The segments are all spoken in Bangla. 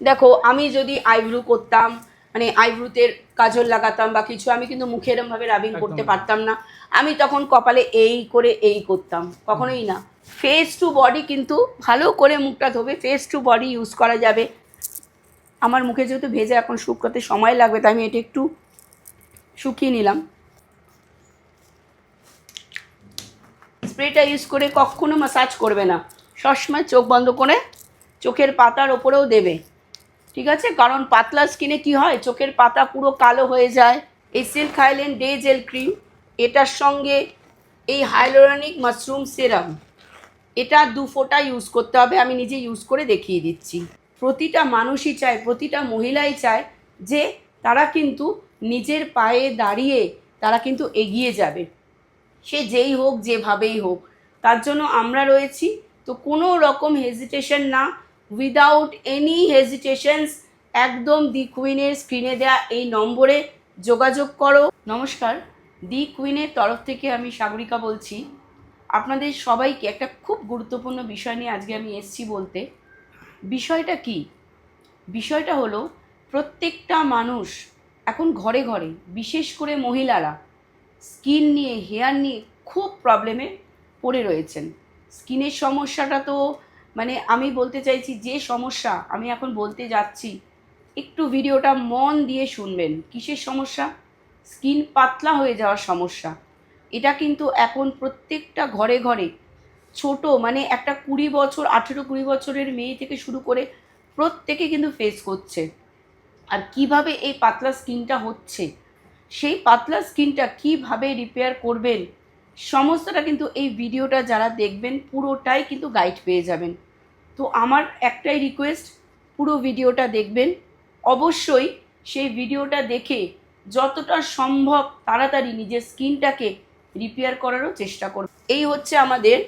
দেখো আমি যদি আইব্রু করতাম মানে আইব্রুতে কাজল লাগাতাম বা কিছু আমি কিন্তু মুখে এরমভাবে রাবিং করতে পারতাম না। আমি তখন কপালে এই করে এই করতাম কখনোই না। ফেস টু বডি কিন্তু ভালো করে মুখটা ধোবে ফেস টু বডি ইউজ করা যাবে। আমার মুখে যেহেতু ভেজে এখন শুকাতে সময় লাগবে তাই আমি এটা একটু শুকিয়ে নিলাম। স্প্রেটা ইউজ করে কখনো মাসাজ করবে না। সবসময় চোখ বন্ধ করে চোখের পাতার ওপরেও দেবে। ঠিক আছে? কারণ পাতলা স্কিনে কি হয়? চোখের পাতা পুরো কালো হয়ে যায়। এই silk highland day gel cream এটার সঙ্গে এই হাইলোরানিক মাশরুম সেরাম এটা দু ফোঁটা ইউজ করতে হবে। আমি নিজে ইউজ করে দেখিয়ে দিচ্ছি। প্রতিটা মানুষই চায়, প্রতিটা মহিলাই চায় যে তারা কিন্তু নিজের পায়ে দাঁড়িয়ে তারা কিন্তু এগিয়ে যাবে। সে যেই হোক, যেভাবেই হোক। তার জন্য আমরা রয়েছি। তো কোনো রকম হেজিটেশন না। উইদাউট এনি হেজিটেশনস একদম দি কুইনের স্ক্রিনে দেওয়া এই নম্বরে যোগাযোগ করো। নমস্কার, দি কুইনের তরফ থেকে আমি সাগরিকা বলছি। আপনাদের সবাইকে একটা খুব গুরুত্বপূর্ণ বিষয় নিয়ে আজকে আমি এসেছি বলতে। বিষয়টা কি? বিষয়টা হলো, প্রত্যেকটা মানুষ এখন ঘরে ঘরে, বিশেষ করে মহিলারা, স্কিন নিয়ে, হেয়ার নিয়ে খুব প্রবলেমে পড়ে রয়েছেন। স্কিনের সমস্যাটা তো মানে আমি বলতে চাইছি যে সমস্যা আমি এখন বলতে যাচ্ছি, একটু ভিডিওটা মন দিয়ে শুনবেন। কিসের সমস্যা? স্কিন পাতলা হয়ে যাওয়ার সমস্যা। এটা কিন্তু এখন প্রত্যেকটা ঘরে ঘরে ছোট মানে একটা কুড়ি বছর, আঠেরো কুড়ি বছরের মেয়ে থেকে শুরু করে প্রত্যেকে কিন্তু ফেস করছে। আর কীভাবে এই পাতলা স্কিনটা হচ্ছে? সেই পাতলা স্কিনটা কীভাবে রিপেয়ার করবেন? সমস্তটা কিন্তু এই ভিডিওটা যারা দেখবেন পুরোটাই কিন্তু গাইড পেয়ে যাবেন। তো আমার একটাই রিকোয়েস্ট পুরো ভিডিওটা দেখবেন। অবশ্যই সেই ভিডিওটা দেখে যতটা সম্ভব তাড়াতাড়ি নিজের স্কিনটাকে রিপেয়ার করারও চেষ্টা করব এই হচ্ছে আমাদের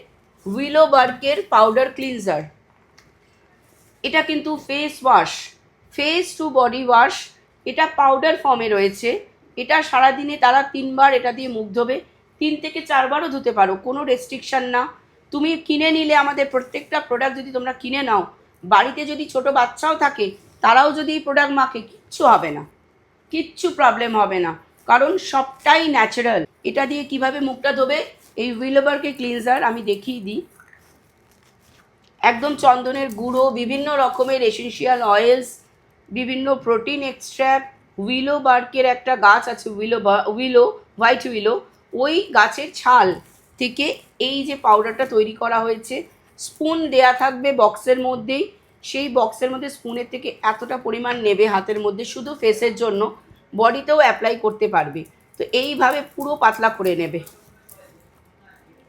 উইলো বার্কের পাউডার ক্লিনজার এটা কিন্তু face wash face to body wash এটা পাউডার ফর্মে রয়েছে। এটা সারাদিনে তারা তিনবার এটা দিয়ে মুখ ধোবে। তিন থেকে চারবারও ধুতে পারো, কোনো রেস্ট্রিকশান না। তুমি কিনে নিলে আমাদের প্রত্যেকটা প্রোডাক্ট যদি তোমরা কিনে নাও, বাড়িতে যদি ছোট বাচ্চাও থাকে, তারাও যদি এই প্রোডাক্ট মাখে, কিচ্ছু হবে না। কিচ্ছু প্রবলেম হবে না। কারণ সবটাই ন্যাচারাল এটা দিয়ে কীভাবে মুখটা ধোবে, এই উইলোবারকে ক্লিনজার আমি দেখিয়ে দিই। একদম চন্দনের গুঁড়ো, বিভিন্ন রকমের এসেন্সিয়াল অয়েলস বিভিন্ন প্রোটিন এক্সট্র্যাক্ট উইলো বার্কের একটা গাছ আছে উইলো উইলো হোয়াইট উইলো ওই গাছের ছাল। থেকে এই যে পাউডারটা তৈরি করা হয়েছে স্পুন দেয়া থাকবে বক্সের মধ্যেই। সেই বক্সের মধ্যে স্পুনের থেকে এতটা পরিমাণ নেবে হাতের মধ্যে, শুধু ফেসের জন্য। বডিতেও অ্যাপ্লাই করতে পারবে। তো এইভাবে পুরো পাতলা করে নেবে।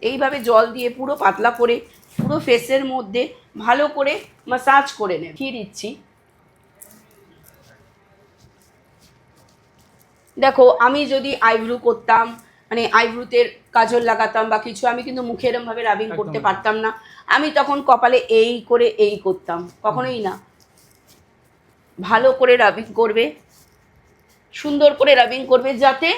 এইভাবে জল দিয়ে পুরো পাতলা করে, পুরো ফেসের মধ্যে ভালো করে মাসাজ করে নেবে। কি দিচ্ছি। দেখো, আমি যদি আইব্রু করতাম মানে আইব্রুতে কাজল লাগাতাম বা কিছু আমি কিন্তু মুখে এরমভাবে রাবিং করতে পারতাম না। আমি তখন কপালে এই করে এই করতাম কখনোই না। ভালো করে রাবিং করবে সুন্দর করে রাবিং করবে যাতে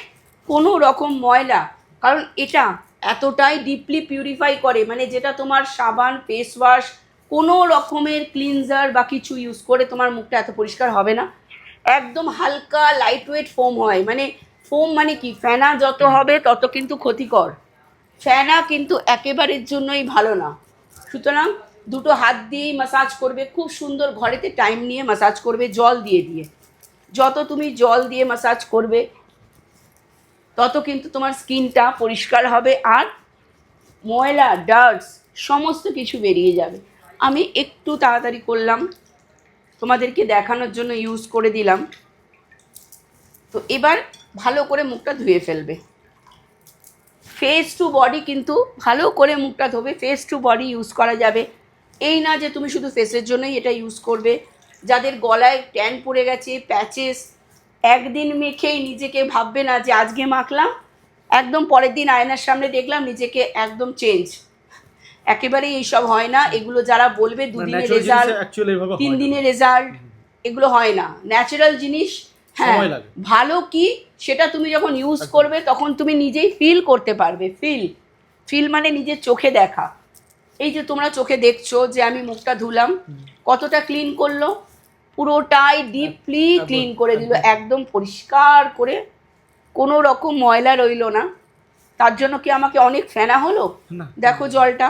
কোনো রকম ময়লা কারণ এটা এতটাই ডিপলি পিউরিফাই করে মানে যেটা তোমার সাবান ফেস ওয়াশ কোনো রকমের ক্লিনজার বা কিছু ইউজ করে তোমার মুখটা এত পরিষ্কার হবে না। একদম হালকা লাইট ওয়েট ফোম হয় মানে ফোম মানে কি? ফেনা যত হবে তত কিন্তু ক্ষতিকর। ফেনা কিন্তু একেবারের জন্যই ভালো না। সুতরাং দুটো হাত দিয়েই মাসাজ করবে খুব সুন্দর ঘরেতে টাইম নিয়ে মাসাজ করবে জল দিয়ে দিয়ে। যত তুমি জল দিয়ে মাসাজ করবে তত কিন্তু তোমার স্কিনটা পরিষ্কার হবে আর ময়লা ডার্টস সমস্ত কিছু বেরিয়ে যাবে। আমি একটু তাড়াতাড়ি করলাম তোমাদেরকে দেখানোর জন্য ইউজ করে দিলাম। তো এবার ভালো করে মুখটা ধুয়ে ফেলবে। ফেস টু বডি কিন্তু ভালো করে মুখটা ধোবে ফেস টু বডি ইউজ করা যাবে। এই না যে তুমি শুধু ফেসের জন্যই এটা ইউজ করবে। যাদের গলায় ট্যান পড়ে গেছে প্যাচেস একদিন মেখেই নিজেকে ভাববে না যে আজকে মাখলাম একদম পরের দিন আয়নার সামনে দেখলাম নিজেকে একদম চেঞ্জ একেবারেই এইসব হয় না এগুলো যারা বলবে দুদিনের রেজাল্ট তিন দিনের রেজাল্ট এগুলো হয় না। ন্যাচারাল জিনিস হ্যাঁ ভালো কি? সেটা তুমি যখন ইউজ করবে তখন তুমি নিজেই ফিল করতে পারবে ফিল ফিল মানে নিজের চোখে দেখা। এই যে তোমরা চোখে দেখছ যে আমি মুখটা ধুলাম কতটা ক্লিন করল? পুরোটাই ডিপলি ক্লিন করে দিল একদম। পরিষ্কার করে। কোনো রকম ময়লা রইল না। তার জন্য কি আমাকে অনেক ফেনা হলো? দেখো জলটা।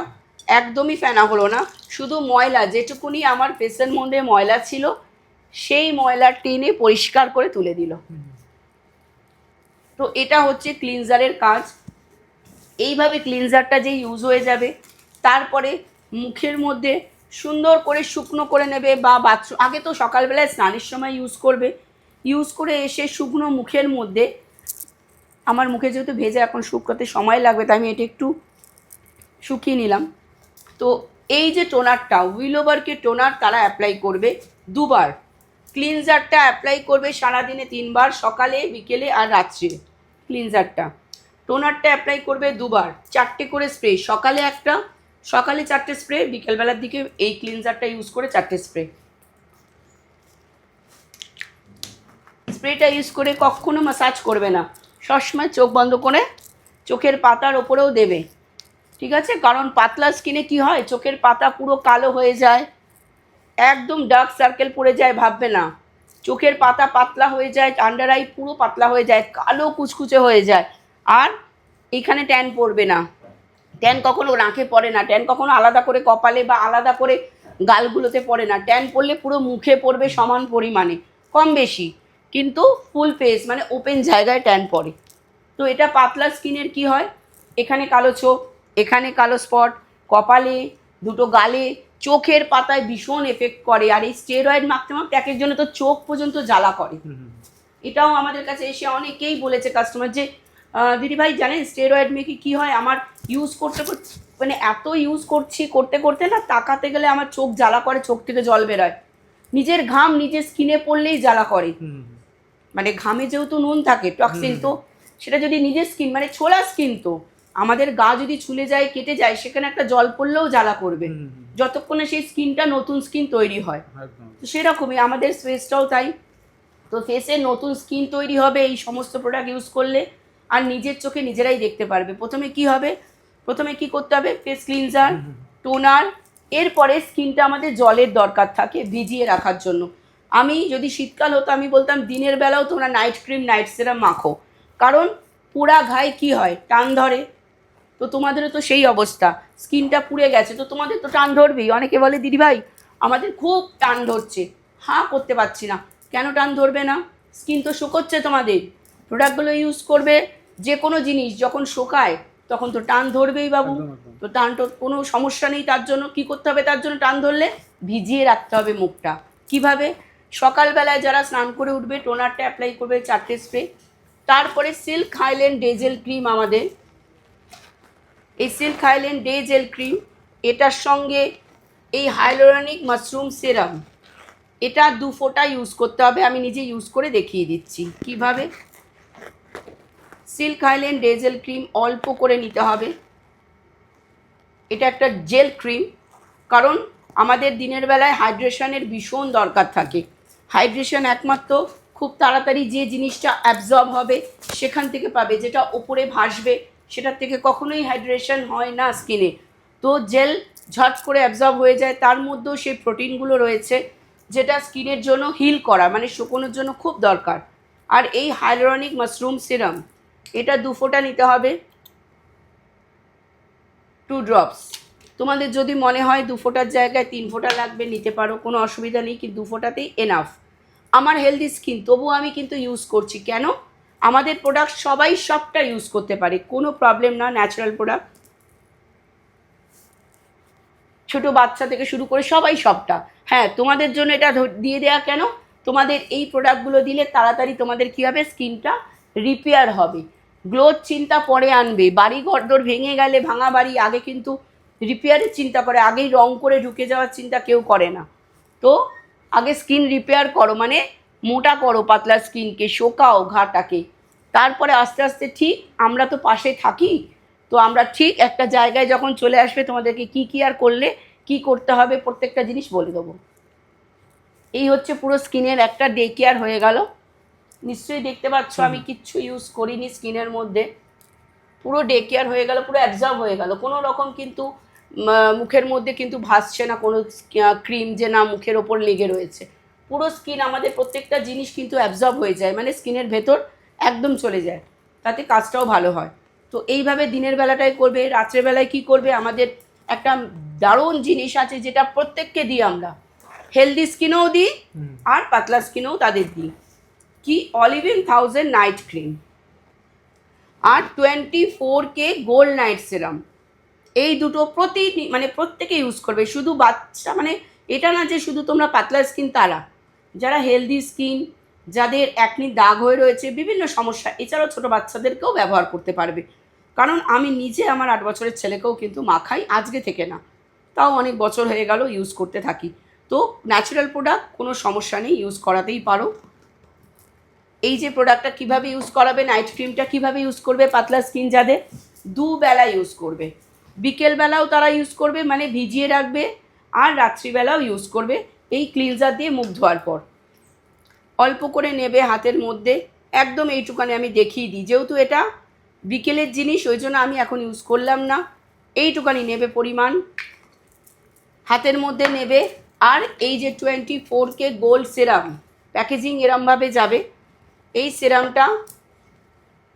একদমই ফেনা হলো না। শুধু ময়লা যেটুকুনি আমার ফেসের মধ্যে ময়লা ছিল সেই ময়লা টেনে পরিষ্কার করে তুলে দিল। তো এটা হচ্ছে ক্লিনজারের কাজ। এইভাবে ক্লিনজারটা যে ইউজ হয়ে যাবে, তারপরে মুখের মধ্যে সুন্দর করে শুকনো করে নেবে বা বাথরুম, আগে তো সকালবেলায় স্নানের সময় ইউজ করবে। ইউজ করে এসে শুকনো মুখের মধ্যে, আমার মুখে যেহেতু ভেজে, এখন শুকাতে সময় লাগবে, তাই আমি এটা একটু শুকিয়ে নিলাম। তো এই যে টোনারটা উইলোভারকে টোনার তারা অ্যাপ্লাই করবে দুবার। ক্লিনজারটা অ্যাপ্লাই করবে সারাদিনে তিনবার, সকালে, বিকেলে আর রাত্রে। ক্লিনজারটা। টোনারটা অ্যাপ্লাই করবে দুবার, চারটে করে স্প্রে সকালে একটা, সকালে চারটে স্প্রে বিকেলবেলার দিকে এই ক্লিনজারটা ইউজ করে চারটে স্প্রে স্প্রেটা ইউজ করে কখনো মাসাজ করবে না। সবসময় চোখ বন্ধ করে চোখের পাতার ওপরেও দেবে। ঠিক আছে? কারণ পাতলা স্কিনে কি হয়? চোখের পাতা পুরো কালো হয়ে যায়। একদম ডার্ক সার্কেল পড়ে যায়, ভাববে না। চোখের পাতা পাতলা হয়ে যায় আন্ডার আই পুরো পাতলা হয়ে যায়, কালো কুচকুচে হয়ে যায়। আর এখানে ট্যান পড়বে না। ট্যান কখনো নাকে পড়ে না ট্যান কখনো আলাদা করে কপালে বা আলাদা করে গালগুলোতে পড়ে না। ট্যান পড়লে পুরো মুখে পড়বে সমান পরিমাণে, কম বেশি। কিন্তু ফুল ফেস মানে ওপেন জায়গায় ট্যান পড়ে। তো এটা পাতলা স্কিনের কি হয়? এখানে কালো চোখ এখানে কালো স্পট কপালে, দুটো গালে চোখের পাতায় ভীষণ এফেক্ট করে আর এই স্টেরয়েড মাখতে মাখতে একের জন্য তো চোখ পর্যন্ত জ্বালা করে। এটাও আমাদের কাছে এসে অনেকেই বলেছে কাস্টমার যে দিদিভাই জানেন স্টেরয়েড মেখে কি হয়? আমার ইউজ করতে করতে মানে এত ইউজ করছি করতে করতে না তাকাতে গেলে আমার চোখ জ্বালা করে চোখ থেকে জল বেরোয়। নিজের ঘাম নিজের স্কিনে পড়লেই জ্বালা করে। মানে ঘামে যেহেতু নুন থাকে টক্সিন তো সেটা যদি নিজের স্কিন মানে ছোলা স্কিন তো আমাদের গা যদি ছুলে যায় কেটে যায় সেখানে একটা জল পড়লেও জ্বালা করবে। যতক্ষণে সেই স্কিনটা নতুন স্কিন তৈরি হয়। তো সেরকমই আমাদের ফেসটাও তাই। তো ফেসে নতুন স্কিন তৈরি হবে এই সমস্ত প্রোডাক্ট ইউজ করলে আর নিজের চোখে নিজেরাই দেখতে পারবে। প্রথমে কি হবে? প্রথমে কি করতে হবে? Face cleanser. টোনার এরপরে স্কিনটা আমাদের জলের দরকার থাকে ভিজিয়ে রাখার জন্য। আমি যদি শীতকাল হতো আমি বলতাম দিনের বেলাও তোমরা নাইট ক্রিম নাইট সেরাম মাখো। কারণ পুরা ঘায়ে কি হয়? টান ধরে। তো তোমাদেরও তো সেই অবস্থা। স্কিনটা পুড়ে গেছে তো তোমাদের তো টান ধরবেই। অনেকে বলে দিদিভাই আমাদের খুব টান ধরছে। হাঁ করতে পারছি না। কেন টান ধরবে না? স্কিন তো শুকোচ্ছে তোমাদের। প্রোডাক্টগুলো ইউজ করবে যে কোনো জিনিস যখন শুকায় তখন তো টান ধরবেই বাবু। তো টান তো কোনো সমস্যা নেই তার জন্য। কি করতে হবে তার জন্য? টান ধরলে ভিজিয়ে রাখতে হবে মুখটা। কীভাবে? সকালবেলায় যারা স্নান করে উঠবে টোনারটা অ্যাপ্লাই করবে চারটে স্প্রে তারপরে সিল্ক হাইল্যান্ড ডেজেল ক্রিম আমাদের। এই silk highland day gel cream, এটার সঙ্গে এই হাইলোরানিক মাশরুম সেরাম, এটা দু ফোঁটা ইউজ করতে হবে, আমি নিজে ইউজ করে দেখিয়ে দিচ্ছি। কীভাবে? সিল্ক হাইল্যান্ড ডেজেল ক্রিম অল্প করে নিতে হবে। এটা একটা জেল ক্রিম, কারণ আমাদের দিনের বেলায় হাইড্রেশনের ভীষণ দরকার থাকে। হাইড্রেশন একমাত্র খুব তাড়াতাড়ি যে জিনিসটা অ্যাবজর্ব হবে, সেখান থেকে পাবে, যেটা ওপরে ভাসবে সেটার থেকে কখনোই হাইড্রেশন হয় না স্কিনে তো জেল ঝট করে অ্যাবজর্ব হয়ে যায়, তার মধ্যেও সেই প্রোটিনগুলো রয়েছে, যেটা স্কিনের জন্য হিল করা মানে শুকোনোর জন্য খুব দরকার। আর এই হাইলোরনিক মাশরুম সিরাম এটা দু ফোঁটা নিতে হবে টু ড্রপস তোমাদের যদি মনে হয় দু ফোঁটার জায়গায় তিন ফোঁটা লাগবে, নিতে পারো, কোনো অসুবিধা নেই, কিন্তু দু ফোঁটাতেই এনাফ আমার হেলদি স্কিন তবুও আমি কিন্তু ইউজ করছি। কেন? আমাদের প্রোডাক্ট সবাই সবটা ইউজ করতে পারে, কোনো প্রবলেম না ন্যাচারাল প্রোডাক্ট ছোট বাচ্চা থেকে শুরু করে সবাই সবটা। হ্যাঁ তোমাদের জন্য এটা দিয়ে দেওয়া কেন? তোমাদের এই প্রোডাক্টগুলো দিলে তাড়াতাড়ি তোমাদের কী হবে? স্কিনটা রিপেয়ার হবে। গ্লোথ চিন্তা পরে আনবে। বাড়ি ঘরদোর ভেঙে গেলে, ভাঙা বাড়ি আগে কিন্তু রিপেয়ারের চিন্তা করে। আগেই রং করে ঢুকে যাওয়ার চিন্তা কেউ করে না। তো আগে স্কিন রিপেয়ার করো। মানে মোটা করো পাতলা স্কিনকে শোকাও ঘাটাকে। তারপরে আস্তে আস্তে ঠিক আমরা তো পাশে থাকি তো আমরা ঠিক একটা জায়গায় যখন চলে আসবে তোমাদেরকে কি কি আর করলে কি করতে হবে প্রত্যেকটা জিনিস বলে দেবো। এই হচ্ছে পুরো স্কিনের একটা ডে কেয়ার হয়ে গেল। নিশ্চয়ই দেখতে পাচ্ছ আমি কিচ্ছু ইউজ করিনি স্কিনের মধ্যে। পুরো ডে কেয়ার হয়ে গেল পুরো অ্যাবজর্ব হয়ে গেল। কোনো রকম কিন্তু মুখের মধ্যে কিন্তু ভাসছে না কোনো ক্রিম যে না মুখের ওপর লেগে রয়েছে। পুরো স্কিন আমাদের প্রত্যেকটা জিনিস কিন্তু অ্যাবজর্ব হয়ে যায় মানে স্কিনের ভেতর একদম চলে যায়। তাতে কাজটাও ভালো হয়। তো এইভাবে দিনের বেলাটায় করবে রাত্রেবেলায় কি করবে আমাদের একটা দারুণ জিনিস আছে যেটা প্রত্যেককে দিই আমরা। হেলদি স্কিনেও দিই আর পাতলা স্কিনেও তাদের দিই। কি? অলিভিন থাউজেন্ড নাইট ক্রিম আর twenty four K gold night serum এই দুটো প্রতি মানে প্রত্যেকে ইউজ করবে। শুধু বাচ্চা মানে এটা না যে শুধু তোমরা পাতলা স্কিন তারা। যারা হেলদি স্কিন যাদের একনি দাগ হয়ে রয়েছে, বিভিন্ন সমস্যা, এছাড়াও ছোটো বাচ্চাদেরকেও ব্যবহার করতে পারবে। কারণ আমি নিজে আমার আট বছরের ছেলেকেও কিন্তু মাখাই, আজকে থেকে না। তাও অনেক বছর হয়ে গেল ইউজ করতে থাকি। তো ন্যাচারাল প্রোডাক্ট কোনো সমস্যা নেই ইউজ করাতেই পারো। এই যে প্রোডাক্টটা কীভাবে ইউজ করাবে নাইট ক্রিমটা কীভাবে ইউজ করবে, পাতলা স্কিন যাদের, দুবেলা ইউজ করবে। বিকেলবেলাও তারা ইউজ করবে মানে ভিজিয়ে রাখবে, আর রাত্রিবেলাও ইউজ করবে। এই ক্লিনজার দিয়ে মুখ ধোয়ার পর। অল্প করে নেবে হাতের মধ্যে। একদম এইটুকানি আমি দেখিয়ে দিই। যেহেতু এটা বিকেলের জিনিস ওই জন্য আমি এখন ইউজ করলাম না। এইটুকানি নেবে পরিমাণ। হাতের মধ্যে নেবে। আর এই যে twenty four K gold serum packaging এরমভাবে যাবে। এই সেরামটা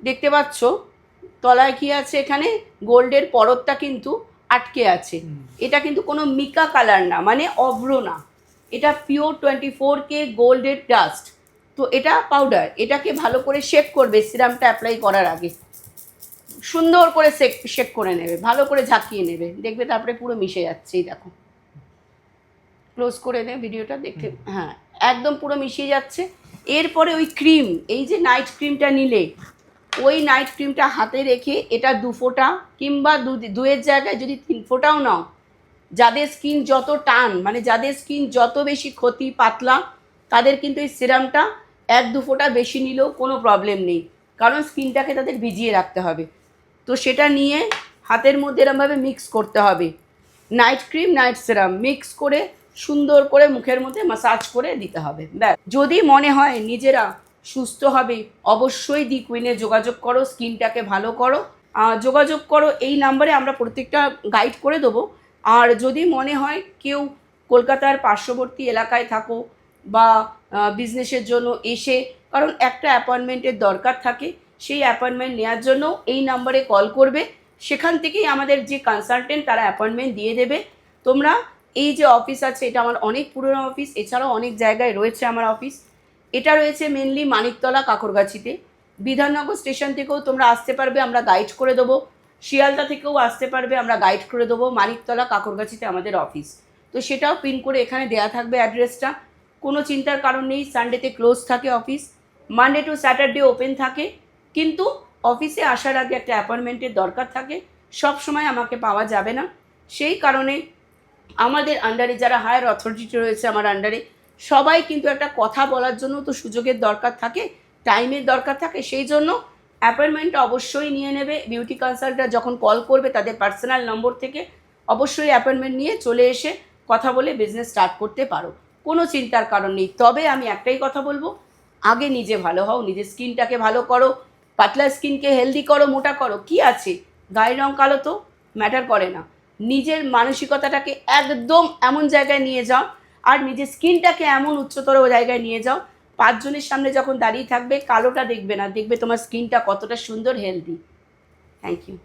দেখতে পাচ্ছ? তলায় কি আছে এখানে? গোল্ডের পরতটা কিন্তু আটকে আছে। এটা কিন্তু কোনো মিকা কালার না মানে অভ্র না। এটা পিওর টোয়েন্টি ফোর কে গোল্ডের ডাস্ট তো এটা পাউডার এটাকে ভালো করে শেক করবে সিরামটা অ্যাপ্লাই করার আগে। সুন্দর করে শেক শেক করে নেবে ভালো করে ঝাঁকিয়ে নেবে। দেখবে তারপরে পুরো মিশে যাচ্ছে এই দেখো। ক্লোজ করে নে ভিডিওটা দেখে হ্যাঁ একদম পুরো মিশিয়ে যাচ্ছে। এরপরে ওই ক্রিম এই যে নাইট ক্রিমটা নিলে ওই নাইট ক্রিমটা হাতে রেখে এটা দু ফোঁটা কিংবা দু দুয়ের জায়গায় যদি তিন ফোঁটাও নাও যাদের স্কিন যত টান মানে যাদের স্কিন যত বেশি ক্ষতি পাতলা, তাদের কিন্তু এই সিরামটা এক দু ফোঁটা বেশি নিলেও কোনো প্রবলেম নেই। কারণ স্কিনটাকে তাদের ভিজিয়ে রাখতে হবে। তো সেটা নিয়ে হাতের মধ্যে এরমভাবে মিক্স করতে হবে। Night cream night serum mix করে, সুন্দর করে মুখের মধ্যে মাসাজ করে দিতে হবে। ব্যাস। যদি মনে হয় নিজেরা সুস্থ হবে, অবশ্যই দি কুইনে যোগাযোগ করো স্কিনটাকে ভালো করো। যোগাযোগ করো, এই নাম্বারে আমরা প্রত্যেকটা গাইড করে দেবো। আর যদি মনে হয় কেউ কলকাতার পার্শ্ববর্তী এলাকায় থাকো বা বিজনেসের জন্য এসে, কারণ একটা অ্যাপয়েন্টমেন্টের দরকার থাকে, সেই অ্যাপয়েন্টমেন্ট নেওয়ার জন্য এই নাম্বারে কল করবে, সেখান থেকেই আমাদের যে কনসালটেন্ট তারা অ্যাপয়েন্টমেন্ট দিয়ে দেবে। তোমরা এই যে অফিস আছে, এটা আমার অনেক পুরনো অফিস এছাড়াও অনেক জায়গায় রয়েছে আমার অফিস এটা রয়েছে মেনলি মানিকতলা কাকরগাছিতে। বিধাননগর স্টেশন থেকেও তোমরা আসতে পারবে, আমরা গাইড করে দেবো। শিয়ালদা থেকেও আসতে পারবে, আমরা গাইড করে দেবো। মানিকতলা কাকরগাছিতে আমাদের অফিস তো সেটাও পিন করে এখানে দেয়া থাকবে অ্যাড্রেসটা কোনো চিন্তার কারণ নেই সানডেতে ক্লোজ থাকে office Monday to Saturday open থাকে। কিন্তু অফিসে আসার আগে একটা অ্যাপয়েন্টমেন্টের দরকার থাকে। সব সময় আমাকে পাওয়া যাবে না। সেই কারণে আমাদের আন্ডারে যারা হায়ার অথরিটি রয়েছে আমার আন্ডারে সবাই কিন্তু একটা কথা বলার জন্য তো সুযোগের দরকার থাকে টাইমের দরকার থাকে। সেই জন্য অ্যাপয়েন্টমেন্টটা অবশ্যই নিয়ে নেবে। বিউটি কনসাল্টার যখন কল করবে তাদের পার্সোনাল নম্বর থেকে অবশ্যই অ্যাপয়েন্টমেন্ট নিয়ে চলে এসে কথা বলে বিজনেস স্টার্ট করতে পারো। কোনো চিন্তার কারণ নেই। তবে আমি একটাই কথা বলব, আগে নিজে ভালো হও, নিজের স্কিনটাকে ভালো করো, পাতলা স্কিনকে হেলদি করো, মোটা করো, কি আছে? গায়ের রং কালো তো ম্যাটার করে না। নিজের মানসিকতাটাকে একদম এমন জায়গায় নিয়ে যাও, আর নিজের স্কিনটাকে এমন উচ্চতর জায়গায় নিয়ে যাও পাঁচজনের সামনে যখন দাঁড়িয়ে থাকবে, কালোটা দেখবে না, দেখবে তোমার স্কিনটা কতটা সুন্দর হেলদি থ্যাংক ইউ